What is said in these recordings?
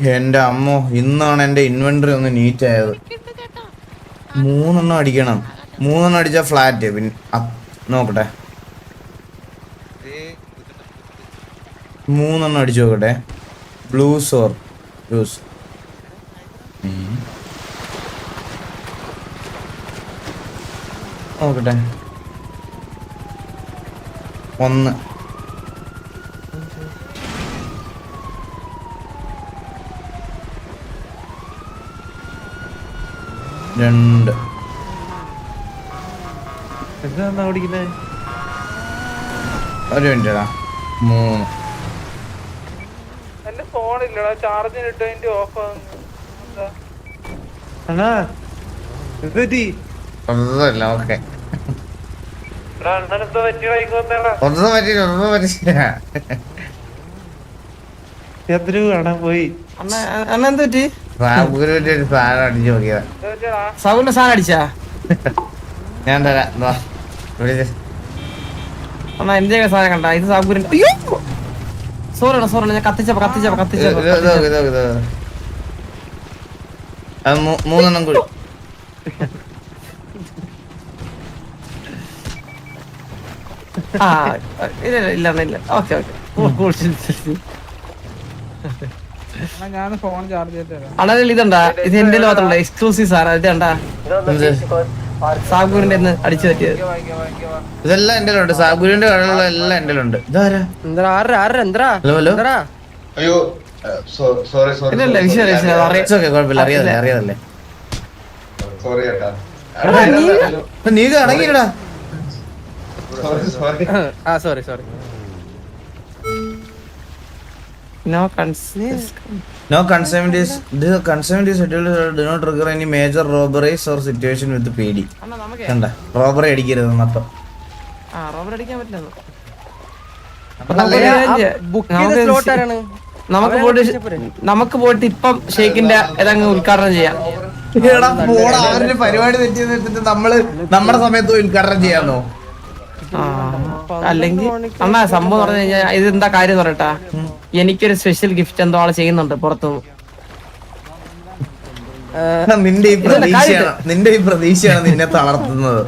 എന്റെ അമ്മോ ഇന്നാണ് എന്റെ ഇൻവെന്ററി ഒന്ന് നീറ്റ് ആയത്. മൂന്നെണ്ണം അടിക്കണം. മൂന്നെണ്ണം അടിച്ച ഫ്ലാറ്റ് പിന്നെ നോക്കട്ടെ. മൂന്നെണ്ണം അടിച്ചു നോക്കട്ടെ. ബ്ലൂ സോർ ബ്ലൂസ് നോക്കട്ടെ. ഒന്ന്. രണ്ട്. എന്താ ഒരു മിനിറ്റാ മൂന്ന്. എന്റെ ഫോണില്ലടാ ചാർജിന് ഇട്ട് അതിന്റെ ഓഫ് ഓക്കെ ഒന്നും പറ്റില്ല ഒന്നും പറ്റില്ല ചന്ദ്രു കാണാൻ പോയി. അണ്ണ അണ്ണ എന്ത് പറ്റി? സാബുരുവിന്റെ ഒരു സാധനം അടിച്ചു നോക്കിയതാ. സൗണ്ട് സാധനം അടിച്ചാ? ഞാൻ തരാം. വിളിച്ച്. അണ്ണാ എന്റെ സാധനം കണ്ട? ഇത് സാബുരിന്റെ അയ്യോ! സോറി അണ്ണാ ഞാൻ കത്തിച്ചപ്പോ കത്തിച്ചപ്പോ കത്തിച്ചപ്പോ മൂന്നെണ്ണം കൂടി. ആ ഇല്ല ഇല്ല ഇല്ല ഓക്കെ ഓക്കെ. ഞാൻ ഫോൺ ചാർജ് ചെയ്തിട്ട് തരാം അണ്ണനിൽ ഇതുണ്ടാ ഇത് എന്റെ മാത്രമല്ല എക്സ്ക്ലൂസീവ് സാർ കണ്ടാ? ഇന്ന് അടിച്ചു പറ്റിയത്. ഇതെല്ലാം എന്റെ ഉണ്ട് സാഗുരിന്റെ കടലുള്ള എല്ലാം എന്റെ ഉണ്ട് ഇതാരാ? എന്താ ആറ് ആറ് എന്താ ഹലോ ഹലോ. എന്താ അയ്യോ സോറി സോറി ഇല്ല അറിയാതല്ലേ. സോറി ചേട്ടാ നീ അടങ്ങിയില്ലടാ സോറി സോറി ആ സോറി സോറി നോ കൺസ് No consignment is this consignment is scheduled do not trigger any major robberies or situation with PD. അണ്ണാ നമുക്ക് കണ്ട? റോബറി അടിക്കരുത് അപ്പം ആരാണ്? നമുക്ക് പോയിട്ട് നമുക്ക് പോയിട്ട് ഇപ്പം ഷേക്കിന്റെ ഇതങ്ങ് ഉദ്ഘാടനം ചെയ്യാം. പരിപാടി തെറ്റിയെന്ന് വെച്ചിട്ട് നമ്മൾ നമ്മുടെ സമയത്ത് ഉദ്ഘാടനം ചെയ്യാന്നോ? അല്ലെങ്കിൽ അണ്ണാ സംഭവം പറഞ്ഞു കഴിഞ്ഞാൽ ഇത് എന്താ കാര്യം പറയട്ട? എനിക്കൊരു സ്പെഷ്യൽ ഗിഫ്റ്റ് എന്തോ ആൾ ചെയ്യുന്നുണ്ട് പുറത്തു. നിന്റെ ഈ പ്രതീക്ഷയാണ്. നിന്റെ ഈ പ്രതീക്ഷയാണ് നിന്നെ തളർത്തുന്നത്.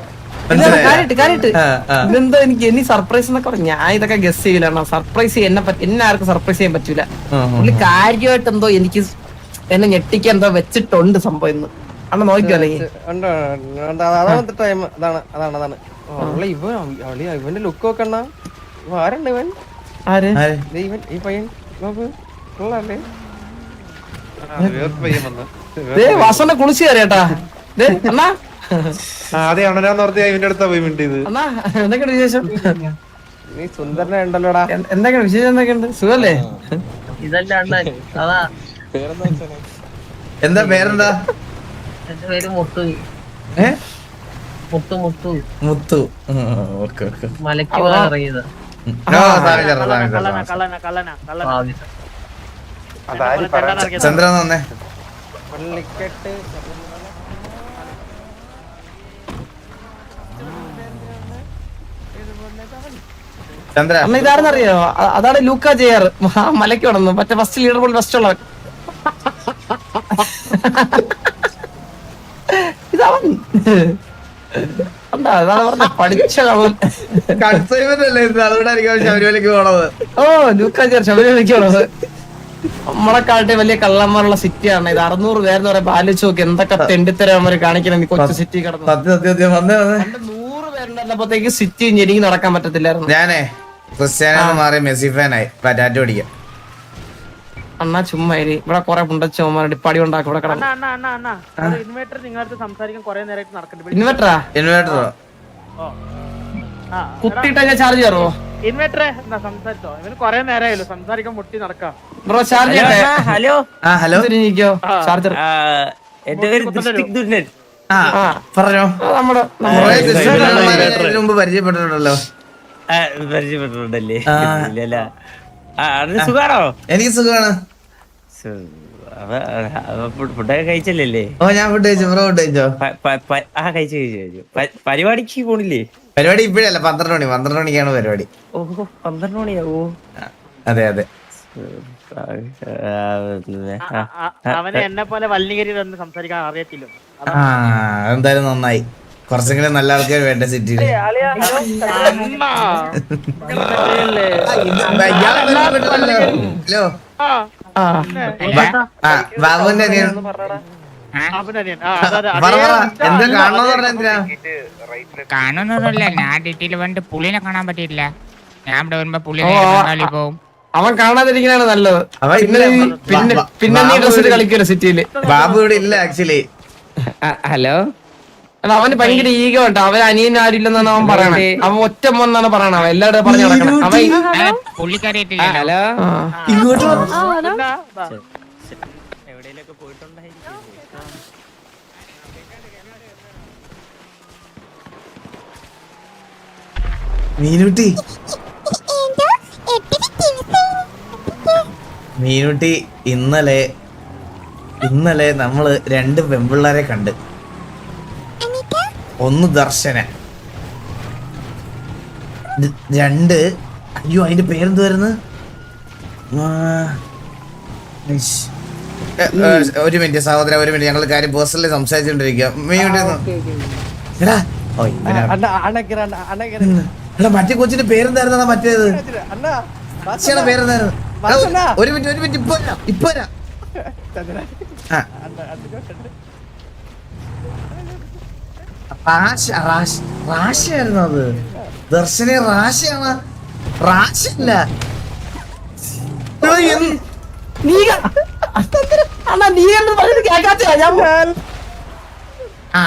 ഇതെന്തോ എനിക്ക് ഇനി സർപ്രൈസ് എന്നൊക്കെ പറഞ്ഞു ഞാൻ ഇതൊക്കെ ഗസ് ചെയ്യില്ല സർപ്രൈസ് എന്നെ എന്നെ ആർക്കും സർപ്രൈസ് ചെയ്യാൻ പറ്റൂല. പുള്ളി കാര്യമായിട്ട് എന്തോ എനിക്ക് എന്നെ ഞെട്ടിക്കാൻ എന്തോ വെച്ചിട്ടുണ്ട് സംഭവം ഇന്ന്. അണ്ണ നോക്കിയോ അല്ലെങ്കിൽ ഇവന്റെ ലുക്ക് നോക്കണ്ണ ആരുണ്ട് ഇവൻ ആര്? ആര്? ദേ ഇവൻ ഈ പയ്യൻ. നോക്ക് കൊള്ളാല്ലേ? വേറെ പയ്യൻ വന്ന്. ദേ വാസന്റെ കുളിച്ച് കയറിയേട്ടാ. ദേ അണ്ണാ. അതെ അണ്ണനാന്ന് ഓർത്ത് ഇവന്റെ അടുത്താ പോയി മിണ്ടിയത്. അണ്ണാ വിശേഷം? നീ സുന്ദരനെ ഉണ്ടല്ലോടാ വിശേഷം എന്തൊക്കെയുണ്ട്? സുഖല്ലേ? ഇതല്ല അണ്ണൻ അതാ. എന്താ പേരെന്താ? എന്റെ പേര് മുത്തു മുത്തു മുത്തു. മുത്തു. Okay okay. മലയ്ക്ക് പോകാൻ ഇറങ്ങിയത് ചന്ദ്രൻ വന്നേ. പള്ളിക്കെട്ട്. ചന്ദ്ര. അണ്ണ ഇതാരെന്നറിയോ? അ- അതാണ് ലൂക്ക ജയർ. മലയ്ക്ക് വേണം മറ്റേ ഫസ്റ്റ് ലീഡർ പോലും ഫസ്റ്റ് ഉള്ളവൻ. ഇതവൻ പഠിച്ച അതുകൊണ്ടായിരിക്കും ശബരിമലക്ക് പോണത്. ഓ നമ്മളെക്കാട്ടെ വലിയ കള്ളന്മാരുള്ള സിറ്റിയാണ് ഇത്. അറുന്നൂറ് പേരെന്ന് പറയാൻ ആലോചിച്ച് നോക്കി എന്തൊക്കെ തെണ്ടിത്തരവന്മാര് കാണിക്കണം ഈ കൊച്ചു സിറ്റി കിടന്നു. നൂറ് പേരുണ്ടപ്പോഴത്തേക്ക് സിറ്റി ഞെരുങ്ങി നടക്കാൻ പറ്റത്തില്ലായിരുന്നു. ഞാനേ ക്രിസ്ത്യാനോ മാറി മെസ്സി ഫാനായി ടാറ്റു അടിക്കാം അണ്ണാ ചുമ്മാ ഇരി ഇവിടെ കൊറേ പുണ്ടച്ചോമാരുടെ പടി ഉണ്ടാക്കി ഇവിടെ കിടന്നു അണ്ണാ അണ്ണാ അണ്ണാ അണ്ണാ ഇൻവേർട്ടർ നിങ്ങളടുത്ത് സംസാരിക്കാൻ കുറെ നേരമായിട്ട് നടക്കുന്നുണ്ട് ഇൻവെർട്ടറാ ഇൻവേർട്ടറോ ആ കുത്തിയിട്ട് ഞാൻ ചാർജ് കയറുമോ ഇൻവേർട്ടർ സംസാരിച്ചോ ഇവന് കുറെ നേരമായല്ലോ സംസാരിക്കാൻ മുട്ടി നടക്കാം ബ്രോ ചാർജ് ചെയ്യട്ടെ ഹലോ ആ ഹലോ തിരിഞ്ഞിക്കോ ചാർജർ എന്റെ പേര് ആ ആ പറഞ്ഞോ നമ്മുടെ മുമ്പ് പരിചയപ്പെട്ടിട്ടുണ്ടല്ലോ പരിചയപ്പെട്ടിട്ടുണ്ടല്ലേ സുഖാണോ? എനിക്ക് ഫുഡൊക്കെ കഴിച്ചല്ലേ ഓ ഞാൻ ഫുഡ് കഴിച്ചു. ബ്രോ ഫുഡ് കഴിച്ചോ? പ- പ- പ- ആ കഴിച്ചു കഴിച്ചു കഴിച്ചു. പരിപാടിക്ക് പോണില്ലേ? പരിപാടി ഇപ്പോഴല്ല പന്ത്രണ്ട് മണി പന്ത്രണ്ട് മണിക്കാണ് പരിപാടി. ഓഹോ പന്ത്രണ്ട് മണിയാവോ അതെ അതെ. അവനെ എന്നെ പോലെ വല്ലികരി വന്ന് സംസാരിക്കാൻ അറിയത്തില്ല. ആ എന്തായാലും നന്നായി. കുറച്ചെങ്കിലും നല്ല ആൾക്കാർ വേണ്ട സിറ്റിയിൽ. ഹലോ. ബാബുവിന്റെ അനിയൻ. എന്താ കാണണമെന്ന് പറഞ്ഞ എന്തിനാ? കാണുന്നതല്ല ഞാൻ ഡീറ്റെയിൽ വന്നിട്ട് പുള്ളിനെ കാണാൻ പറ്റിയില്ല ഞാൻ ഇവിടെ വരുമ്പോ പുള്ളിനെ പോവും. അവൻ കാണാതിരിക്കണാണ് നല്ലത്. പിന്നെ പിന്നെ പിന്നെ നീ ബാബു ഡ്രസ്സിൽ ഇവിടെ- സിറ്റിയിൽ ബാബു ഇവിടെ ഇല്ല ആക്ച്വലി ഹലോ? അവന് ഭയങ്കര ഈഗോ ഉണ്ട്. അവൻ അനിയൻ ആരില്ലെന്നാണ് അവൻ പറയണത് അവൻ ഒറ്റ മോന്നാണ് പറയണത് അവൻ എല്ലാവരും പറഞ്ഞു നടക്കണം. അവൻ ഹലോ. ഇങ്ങോട്ട് മീനുട്ടി. മീനുട്ടി ഇന്നലെ ഇന്നലെ നമ്മൾ രണ്ട് പെമ്പിള്ളാരെ കണ്ട്. ഒന്ന് ദർശന. രണ്ട്. അയ്യോ അതിന്റെ പേരെന്ത് വരുന്നു? ഇഷ്. എ, ഏ, ഒരു മിനിറ്റ് സഹോദര ഒരു മിനിറ്റ്. ഞങ്ങൾ കാര്യം പേഴ്സണലി സംസാരിച്ചോണ്ടിരിക്കുക മറ്റേ കൊച്ചിന്റെ പേരെന്തായിരുന്നാ മറ്റേത്? പേരെന്തായിരുന്നു? ഒരു- മിനിറ്റ് ഒരു മിനിറ്റ്. ഇപ്പൊ ഇപ്പൊ വരാം. ആ. റാഷ റാഷ റാഷയായിരുന്നു അത് ദർശനെ റാഷയാണ് റാഷല്ല എടാ, എന്ത്- നീ ക- അണ്ണാ നീ കണ്ടത് പറഞ്ഞത് അത് ഞാൻ ആ.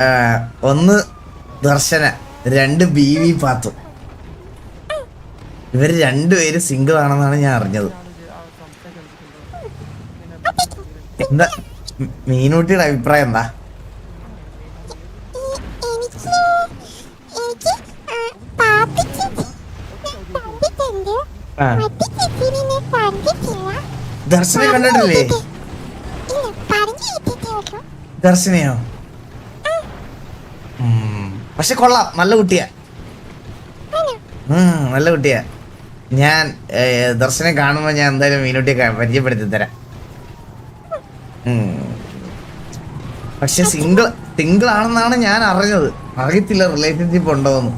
ആ, ഒന്ന് ദർശന രണ്ട് ബി വി പാത്തു. ഇവർ രണ്ടുപേരും സിംഗിൾ ആണെന്നാണ് ഞാൻ അറിഞ്ഞത്. എന്താ മീനൂട്ടിയുടെ അഭിപ്രായം എന്താ? ദർശനെ കണ്ടിട്ടില്ലേ? ദർശനയോ? പക്ഷെ കൊള്ളാം നല്ല കുട്ടിയാ. നല്ല കുട്ടിയാ. ഞാൻ ദർശനം കാണുമ്പോ ഞാൻ എന്തായാലും മീനുട്ടിയെ പരിചയപ്പെടുത്തി തരാം. പക്ഷെ സിംഗിൾ സിംഗിൾ ആണെന്നാണ് ഞാൻ അറിഞ്ഞത്. അറിയത്തില്ല റിലേഷൻഷിപ്പ് ഉണ്ടോന്ന്.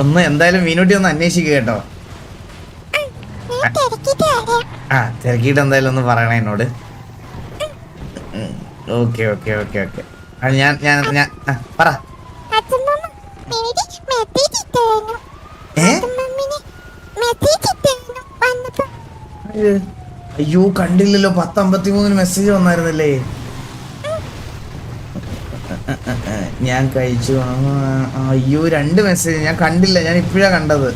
ഒന്ന് എന്തായാലും മീനുട്ടി ഒന്ന് അന്വേഷിക്കുക കേട്ടോ. ആ തിരക്കിയിട്ട് എന്തായാലും ഒന്ന് പറയണേ എന്നോട്. Okay okay okay okay. ഞാൻ ഞാൻ ഞാൻ പറ. അയ്യോ കണ്ടില്ലല്ലോ പത്തമ്പത്തി മൂന്നിന് മെസ്സേജ് വന്നായിരുന്നല്ലേ? ഞാൻ കഴിച്ചു. അയ്യോ രണ്ട് മെസ്സേജ് ഞാൻ കണ്ടില്ല. ഞാൻ ഇപ്പോഴാ കണ്ടത്.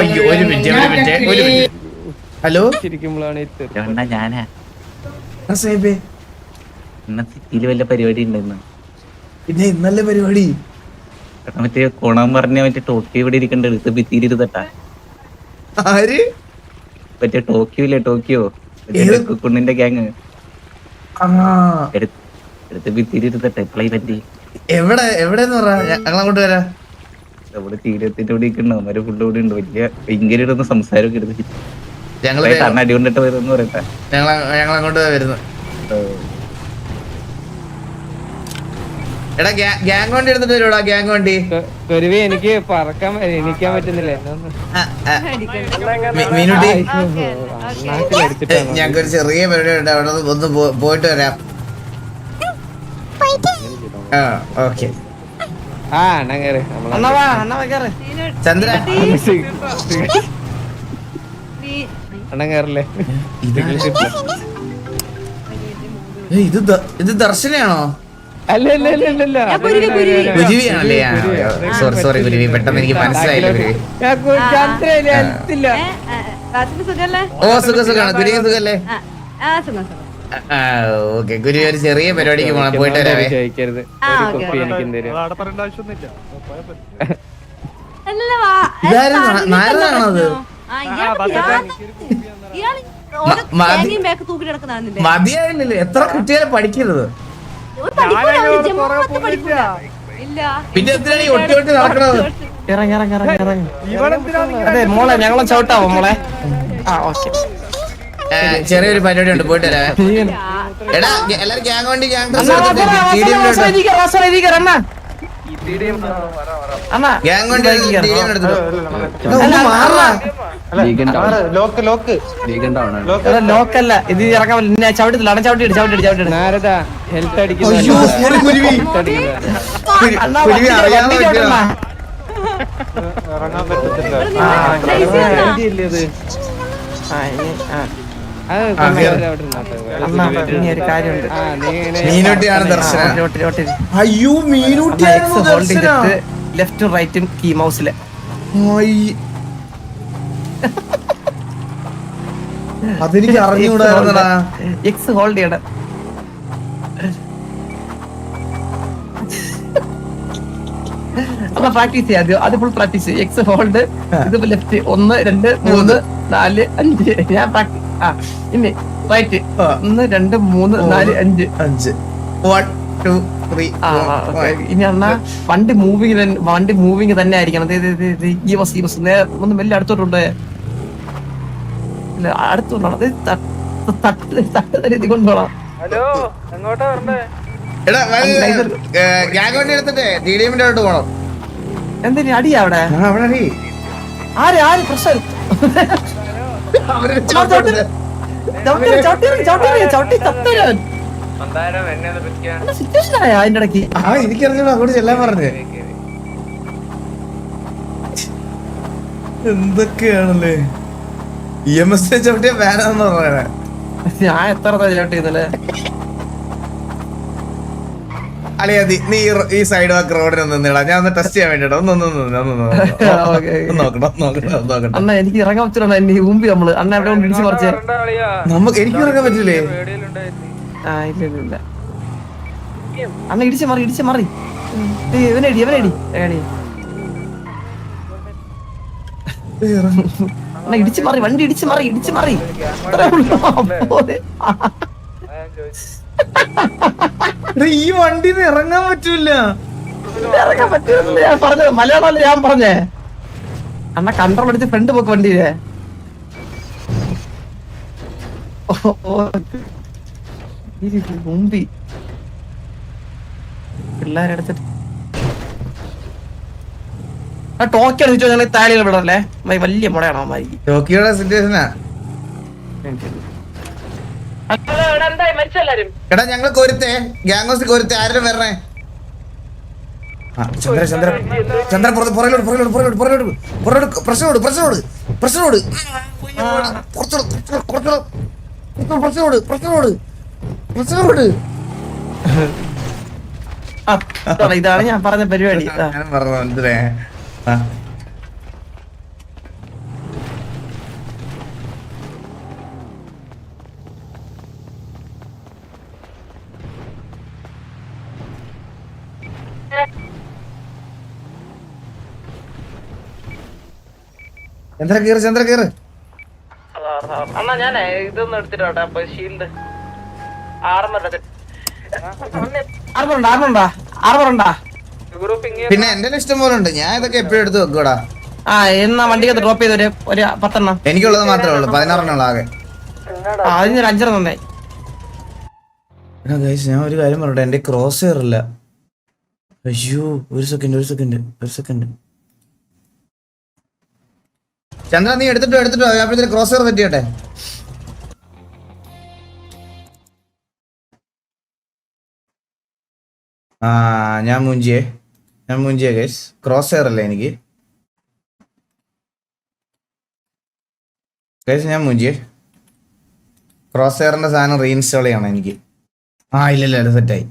അയ്യോ. ഒരു മിനിറ്റ് ഒരു മിനിറ്റ് ഒരു മിനിറ്റ് ഹലോ? ഞാനാ? സാഹിബേ വല്ല പരിപാടി ഉണ്ടെന്ന്. പിന്നെ ഇന്നല്ലേ പരിപാടി? മറ്റേ കോണം പറഞ്ഞ മറ്റേ ടോപ്പി ഇവിടെ ഇരിക്കണ്ട? എടുത്ത് ആര്? മറ്റേ ടോക്കിയോ? ഇല്ലേ ടോക്കിയോ? കുണ്ണിന്റെ ഗ്യാങ് എടുത്ത് എവിടെ? എവിടെന്ന് പറ. ഞങ്ങളങ്ങോട്ട് വരാം. നമ്മുടെ തീരത്തിന്റെ അവർ ഉണ്ട്. വലിയ ഭയങ്കര ഇരുന്ന് സംസാരമൊക്കെ എടുത്ത്. ഞങ്ങൾ കാരണം അടി കൊണ്ടിട്ട് വരുമെന്ന് പറയട്ടെ. ഞങ്ങൾ ഞങ്ങൾ അങ്ങോട്ട് വരുന്നു എടാ ഗ്യാങ് വണ്ടി എടുത്തിട്ട് വരുവാടാ ഗ്യാങ് വണ്ടി? എനിക്ക് പറക്കാൻ എണീക്കാൻ പറ്റുന്നില്ല. മീനുട്ടി? ഞങ്ങൾക്കൊരു ഒരു ചെറിയ പരിപാടി ഉണ്ട്. അവിടെ ഒന്ന് പോയിട്ട് വരാം. ആ ഓക്കെ. ആ അണ്ണ ചന്ദ്ര. ഇത് ദർശനയാണോ? സോറി സോറി ഗുരുവി പെട്ടെന്ന് എനിക്ക് മനസ്സിലായില്ല ഗുരുവി. ഞാൻ കു- ചന്ദ്രയില്ല, അടുത്തില്ല. സുഖല്ലേ? ഓ സുഖ സുഖാണ് സുഖല്ലേ? ആ സുഖം സുഖം. ആ ഓക്കെ. ഗുരുവി ഒരു ചെറിയ പരിപാടിക്ക് പോണം. പോയിട്ട് വരാവേ. ചോദിക്കരുത് ആ, ഓക്കേ. എനിക്ക് തരും? അവിടെ പറയേണ്ട ആവശ്യമൊന്നുമില്ല. പോയാ വാ- ഇതാരും താഴെ നാ- നിൽക്കുന്ന നാരദാണോ അത്? ആ, ഇയാൾ ഇയാൾ ഓരോ മതി. തേങ്ങയും ബാക്ക് തൂക്കിട്ട് നടക്കുന്നതാണില്ലേ? മതിയായില്ലല്ലേ. എത്ര കുട്ടികളെ പഠിക്കരുത്. പിന്നെ എന്തിനാണ് ഈ ഒട്ടി ഒട്ടി നടക്കണത്? ഇറങ്ങി ഇറങ്ങി ഇറങ്ങി ഇറങ്ങി. അതെ മോളെ ഞങ്ങളും ചവിട്ടാവോ മോളെ? ആ ഓക്കെ. ചെറിയൊരു പരിപാടി ഉണ്ട് പോയിട്ട് വരാം. എടാ എല്ലാരും ഗ്യാങ് വണ്ടി ഗ്യാങ് ഗ്യാങ് വണ്ടി ലോക്കല്ല ഇത് ഇറങ്ങാൻ പറ്റില്ല. ഇനി ഞാൻ ചവിട്ടത്തില്ല അണ്ണൻ ചവിട്ടിട്ട് ചവിട്ടിട്ട് ചവിട്ടിട്ട് നാരദ ഹെൽത്ത് അയ്യോ ചെയ്തിട്ട് ലെഫ്റ്റും റൈറ്റും കീ മൗസിലെ. അതെനിക്ക് അറിഞ്ഞുകൂടായിരുന്നടാ. എക്സ് ഹോൾഡ് ചെയ്യണം. അപ്പൊ പ്രാക്ടീസ് ചെയ്യാം അത് ഫുൾ പ്രാക്ടീസ് എക്സ് ഹോൾഡ് ഇത് ലെഫ്റ്റ് ഒന്ന് രണ്ട് മൂന്ന് നാല് അഞ്ച്. ഞാൻ പ്രാക്ടീസ് ആ ഇനി റൈറ്റ്. ഒന്ന് രണ്ട് മൂന്ന് നാല് അഞ്ച്. അഞ്ച്. One two three. ഇനി അണ്ണാ വണ്ടി മൂവിങ് വണ്ടി മൂവിങ് തന്നെ ആയിരിക്കണം. ദേ, ദേ, ദേ, ദേ, ഈ ബസ് ഈ ബസ് ഒന്ന് മെല്ലെ അടുത്തോട്ടുണ്ട്. ഇല്ല അടുത്തോണ്ടാണ്. തട്ട് തട്ട് തട്ട് രീതി കൊണ്ടുപോകണം ഹലോ എങ്ങോട്ടാ വരണ്ടേ? എടാ ഗ്യാങ് വണ്ടി എടുത്തിട്ടേ അടുത്ത് പോണം. എന്തിനു അടിയാ അവിടെ? അവിടെ അടി. ആര് ആര് പ്രശ്നം? ചവിട്ടി, ചവിട്ടി, ചവിട്ടി, ചവിട്ടി, തത്തരൻ. ആ എനിക്കറിഞ്ഞോളൂ അങ്ങോട്ട് ചെല്ലാൻ പറഞ്ഞേ. എന്തൊക്കെയാണല്ലേ? ഇ എം എസ് ചവിട്ടിയ ബാനാന്ന് പറയണേ. ഞാൻ എത്ര ചവിട്ടി ഇന്നലെ അളിയാ നീ- ഈ സൈഡ് വാക്ക് റോഡിൽ ഒന്ന് നിന്നിടാ. ഞാൻ ഒന്ന് ടെസ്റ്റ് ചെയ്യാൻ വേണ്ടിട്ടോ ഒന്ന് നോക്കണം നോക്കണം അണ്ണ എനിക്ക് ഇറങ്ങാൻ പറ്റില്ല മുമ്പ് നമ്മൾ. അണ്ണ എവിടെ കുറച്ച് നമുക്ക് എനിക്ക് ഇറങ്ങാൻ പറ്റില്ലേ? ആ ഇല്ല ഇല്ല ഇടിച്ച് മറി ഇടിച്ച് മറി. ഇവനടി ഇവനടി ഏടി അണ്ണ ഇടിച്ച് മറി വണ്ടി ഇടിച്ച് മറി ഇടിച്ച് മറി. ഈ വണ്ടിന്ന് ഇറങ്ങാൻ പറ്റൂല. ഇറങ്ങാൻ പറ്റൂല ഞാൻ പറഞ്ഞത്. മലയാളമല്ല ഞാൻ പറഞ്ഞേ? അണ്ണ കൺട്രോൾ എടുത്ത് ഫ്രണ്ട് പോക്ക് വണ്ടിയിലെ. ഓ, മുമ്പി. പിള്ളേരെടുത്തിട്ട് ആ ടോക്കി അടിച്ചോ ഞങ്ങൾ താലികൾ വിടല്ലേ വലിയ മുടയാണോ അമ്മായി എടാ ഗാംഗോസ് പ്രശ്നോട് പ്രശ്നോട് പ്രശ്നോട് കുറച്ചോട് കുറച്ചോട് പ്രശ്നോട് പ്രശ്നോട് പ്രശ്നോട് ഇതാണ്, ഇതാണ് ഞാൻ പറഞ്ഞ പരിപാടി. എന്താ ചന്ദ്ര കീറ് ചന്ദ്ര കീറ്? അണ്ണാ ഞാനേ ഇതൊന്നും എടുത്തിട്ടോട്ടെ അപ്പൊ ഷീൽഡ് ആർമറുണ്ടാ ആർമറുണ്ടാ ആർമറുണ്ടാ പിന്നെ എന്റെ ഇഷ്ടം പോലെ ഉണ്ട്. ഞാൻ ഇതൊക്കെ എപ്പോഴും എടുത്ത് വെക്കൂടാ. ആ എന്നാ വണ്ടിക്കകത്ത് ഡ്രോപ്പ് ചെയ്ത് ഒരു ഒരു പത്തെണ്ണം. എനിക്കുള്ളത് മാത്രമേ ഉള്ളൂ. പതിനാറെണ്ണം ആകെ. ആ അതിനൊരു അഞ്ചെണ്ണം തന്നെ ഞാൻ ഒരു കാര്യം പറയട്ടെ. എന്റെ ക്രോസ് ഇല്ല അയ്യോ ഒരു സെക്കൻഡ് ഒരു സെക്കൻഡ് ഒരു സെക്കൻഡ് ചന്ദ്ര നീ എടുത്തിട്ടോ എടുത്തിട്ടോ. അപ്പോഴത്തേക്ക് ക്രോസ് കയർ സെറ്റ് ഞാൻ മുഞ്ചിയേ. ഞാൻ മുഞ്ചിയേ ഗൈസ് ക്രോസ് ഹെയർ അല്ലേ എനിക്ക്? ഗൈസ് ഞാൻ മുഞ്ചിയേ. ക്രോസ് കയറിന്റെ സാധനം റീഇൻസ്റ്റാൾ ചെയ്യണം എനിക്ക്. ആ ഇല്ല അത് സെറ്റായി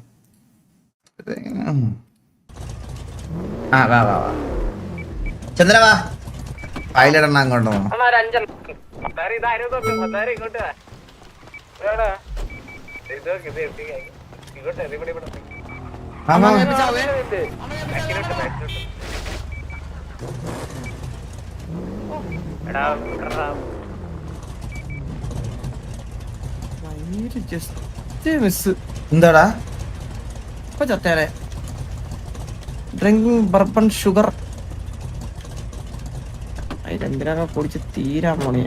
ആ വാ വാ വാ. ചന്ദ്ര വാ. ഫയലിടണം അങ്ങോട്ട് ഇങ്ങോട്ട് ഇങ്ങോട്ട് ഇവിടെ ഇവിടെ. മിസ് എന്താടാ? ഇപ്പൊ ചത്തേരെ ഡ്രിങ്കിങ് ബർബൺ ഷുഗർ. അതിലെന്തിനൊക്കെ കുടിച്ച് തീരാൻ പോണേ.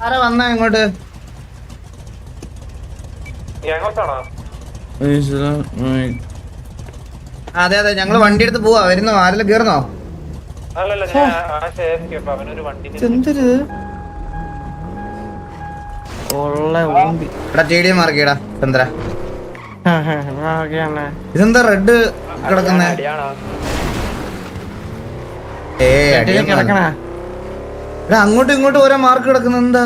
ആരാ വന്നാ ഇങ്ങോട്ട്. നീ അങ്ങോട്ടാണോ? അതെ അതെ ഞങ്ങൾ വണ്ടി എടുത്ത് പോവാ. വരുന്നോ? ആരെല്ലാം കേറുന്നോ? എന്തൊരു. ഇതെന്താ റെഡ് കിടക്കുന്നേ? ഏ അങ്ങോട്ടും ഇങ്ങോട്ടും ഓരോ മാർക്ക് കിടക്കുന്ന. എന്താ?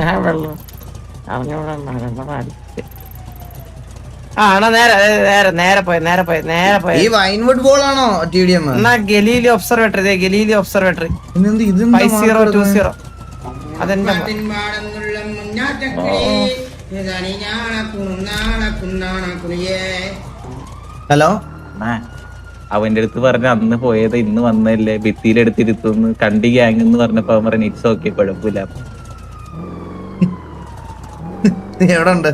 ഞാൻ വെള്ളം. അറിഞ്ഞൂടാ രണ്ടെണ്ണം അടിച്ച്. ആ എന്നാ നേരെ നേരെ നേരെ പോയി നേരെ പോയി നേരെ പോയി. ഈ വൈൻവുഡ് ബോൾ ആണോ ടി ഡി എം എന്നാ ഗലീലി ഒബ്സർവേറ്ററി ഇതേ Galileo observatory five zero two zero. അതെന്റെ ഹലോ? അവന്റെ അടുത്ത് പറഞ്ഞ അന്ന് പോയത് ഇന്ന് വന്നല്ലേ ഭിത്തിയിലെടുത്തിരുത്തുന്നു കണ്ടി ഗ്യാങ് എന്ന് പറഞ്ഞപ്പോ അവൻ പറഞ്ഞു ഇറ്റ്സ് ഓക്കെ കുഴപ്പമില്ല. എവിടെ ഉണ്ട്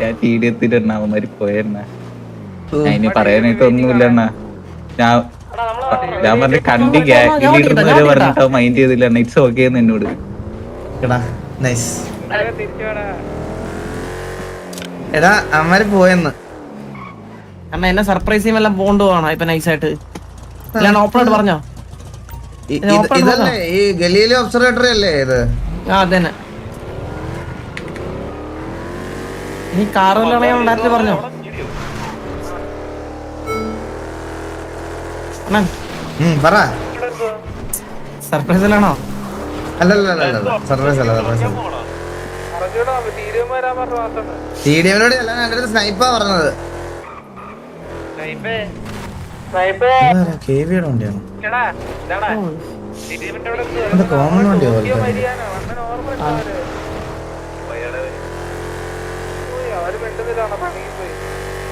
ഞാൻ ടി ഡി എത്തിട്ട് അവന്മാര് പോയെണ്ണ ഞാൻ ഇനി പറയാനായിട്ട് ഒന്നുമില്ല അണ്ണാ ഞാൻ ഞാൻ പറഞ്ഞു കണ്ടി ഗ്യാങ് ലീഡർ വരെ പറഞ്ഞിട്ട് മൈൻഡ് ചെയ്തില്ല അണ്ണ ഇറ്റ്സ് ഓക്കെ എന്ന് എന്നോട്. എടാ നൈസ് തിരിച്ചു വേടാ എടാ അമ്മര് പോയെന്ന്. അണ്ണാ എന്നെ സർപ്രൈസ് ചെയ്യുമ്പോൾ എല്ലാം ബോണ്ട് പോകണം ഇപ്പൊ നൈസായിട്ട് ഞാൻ ഓപ്പൺ ആയിട്ട് പറഞ്ഞോ? ഇതല്ലേ ഈ ഗലീലി ഒബ്സർവേറ്ററി അല്ലേ ഇത്? ആ അതന്നെ. നീ കാറുകളാണെങ്കിൽ ഡയറക്റ്റ് പറഞ്ഞോ? പറ. സർപ്രൈസിലാണോ അല്ലല്ല സർപ്രൈസ് അല്ല സർപ്രൈസ് അല്ല. പറഞ്ഞോടാ വരാൻ പറഞ്ഞു മാത്രമേ ടി ഡി എമ്മിനോട് അല്ല എന്റെ അടുത്ത് സ്നൈപ്പാ പറഞ്ഞത് വണ്ടിയാണ്? കോമൺ വണ്ടിയോ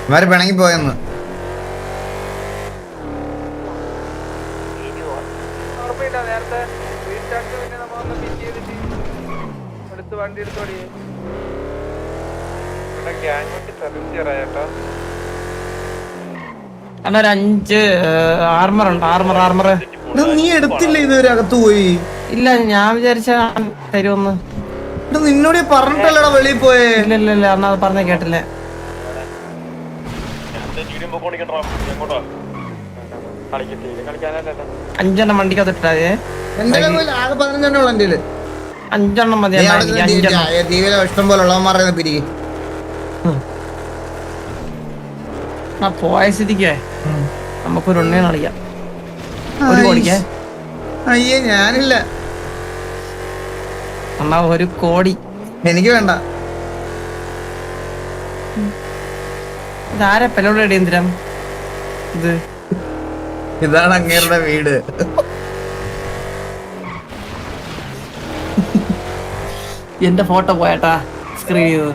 അവർ പിണങ്ങി പോയെന്ന്. ഓർമ്മയില്ല നേരത്തെ റീസ്റ്റാർട്ട് പിന്നെ നമ്മളൊന്ന് പിറ്റ് ചെയ്തിട്ട് എടുത്ത് വണ്ടി അണ്ണാ ഒരു അഞ്ച് ആർമർ ഉണ്ട് ആർമർ ആർമർ നീ എടുത്തില്ല ഇതുവരെ അകത്ത് പോയി? ഇല്ല ഞാൻ വിചാരിച്ച തരുമെന്ന് നിന്നോട് പറഞ്ഞിട്ടല്ലടാ വെളിയിൽ പോയേ. ഇല്ല ഇല്ല ഇല്ല അണ്ണാ പറഞ്ഞ കേട്ടില്ല. അഞ്ചെണ്ണം വണ്ടിക്കകത്ത് ഇട്ടാതെ അഞ്ചെണ്ണം മതി. ഇഷ്ടം പോലെ ഉള്ളവന്മാരെ പിരികെ ആ പോയ സ്ഥിതിക്കേ നമുക്കൊരു ഉണ്ണയെ കളിക്കാം. ഒരു കോടിക്കേ. അയ്യേ ഞാനില്ല. അണ്ണാ ഒരു കോടി. എനിക്ക് വേണ്ട. ഇതാരെ പെലോടെ അടിയന്തിരം ഇത്. ഇതാണ് അങ്ങേരുടെ വീട്. എന്റെ ഫോട്ടോ പോയാട്ടാ സ്ക്രീൻ ചെയ്ത്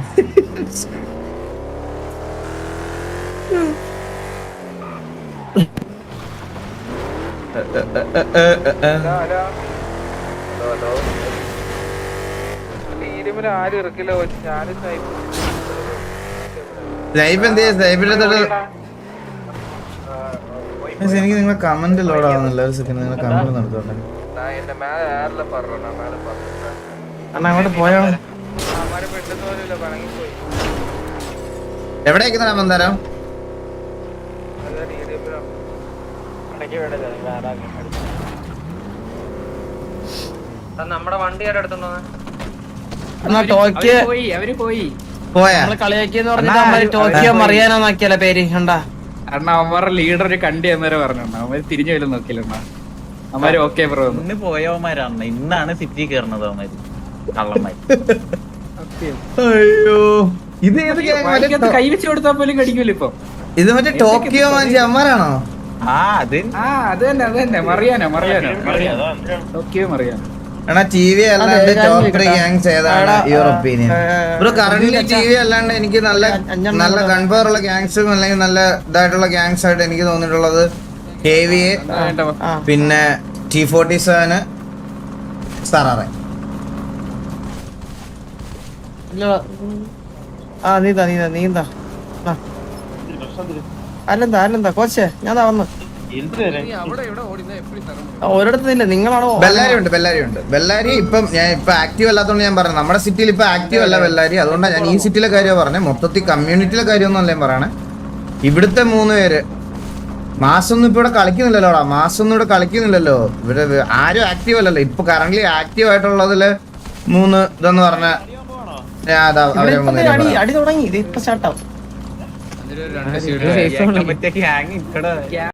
തീരുമാനം ആരും ഇറക്കില്ല ഞാനും സ്നൈപ്പ് ലൈഫ് എന്ത് ചെയ്യാ? ലൈഫിന്റെ തൊട്ട് എനിക്ക് നിങ്ങളെ കമന്റ് ലോഡ് ആവുന്നില്ല ഒരു സെക്കൻഡ് നിങ്ങളെ കമന്റ് നടത്തോട്ടെ അണ്ണാ അങ്ങോട്ട് പോയോ? എവിടെയൊക്കെ മന്ദാരം നമ്മുടെ വണ്ടി ആരുടെ അടുത്തുണ്ടോ അണ്ണാ അവർ പോയാ. നമ്മൾ കളിയാക്കിയെന്ന് പറഞ്ഞിട്ട് അവന്മാര് ടോക്കിയോ പേര് കണ്ടാ? അണ്ണ അവന്മാരുടെ ലീഡർ ഒരു കണ്ടി എന്നേരം പറഞ്ഞു അവന്മാര് തിരിഞ്ഞു പോലും നോക്കില്ല അണ്ണ അവന്മാര് ഓക്കെ ബ്രോ ഇന്ന് പോയവന്മാരാണ് ഇന്നാണ് സിറ്റി കയറുന്നത് അവന്മാര്. കള്ളന്മാര്. അയ്യോ. ഇത് ഏത് gang? മറ്റേ ടോ- കൈ വെച്ച് കൊടുത്താൽ പോലും കടിക്കൂല ഇപ്പൊ. ഇത് മറ്റേ ടോക്കിയോ അമ്മാരാണോ ആ അത് ആ അത് തന്നെ അത് തന്നെ. Mariano Mariano. Mariano okay Mariano. എടാ ടി വി അല്ലാണ്ട് ടോപ്പ് ത്രീ ഗാങ്സ് ഏതാണ് your opinion bro current T V അല്ലാണ്ട് എനിക്ക് നല്ല നല്ല. കൺപയർ ഉള്ള ഗാങ്സും അല്ലെങ്കിൽ നല്ല ഇതായിട്ടുള്ള ഗാങ്സ് ആയിട്ട് എനിക്ക് തോന്നിയിട്ടുള്ളത് കെ വി എ പിന്നെ ടി ഫോർട്ടി സെവന് സാറാറെ ആ നീന്താ നീന്താ നീന്താ. അല്ലെന്താ അല്ലെന്താ കോച്ചേ ഞാൻ വന്ന് ഒരിടത്തും ഇല്ല നിങ്ങളാണോ? ബെല്ലാരി ഉണ്ട് ബെല്ലാരി ഉണ്ട്. ബെല്ലാരി ഇപ്പം ഞാൻ ഇപ്പൊ ആക്റ്റീവ് അല്ലാത്തതുകൊണ്ട് ഞാൻ പറഞ്ഞു നമ്മുടെ സിറ്റിയിൽ ഇപ്പൊ ആക്റ്റീവ് അല്ല ബെല്ലാരി. അതുകൊണ്ടാണ് ഞാൻ ഈ സിറ്റിയിലെ കാര്യമാണ് പറഞ്ഞത് മൊത്തത്തിൽ കമ്മ്യൂണിറ്റിയിലെ കാര്യമൊന്നും അല്ലേ പറയണേ. ഇവിടുത്തെ മൂന്ന് പേര്. മാസൊന്നും ഇപ്പൊ ഇവിടെ കളിക്കുന്നില്ലല്ലോടാ. മാസൊന്നും ഇവിടെ കളിക്കുന്നില്ലല്ലോ. ഇവിടെ ആരും ആക്റ്റീവ് അല്ലല്ലോ. ഇപ്പൊ കറന്റ് ആക്റ്റീവ് ആയിട്ടുള്ളതിൽ മൂന്ന് ഇതെന്ന് പറഞ്ഞ ഞാൻ അടി തുടങ്ങി. ഇത് ഇപ്പൊ സ്റ്റാർട്ടാവും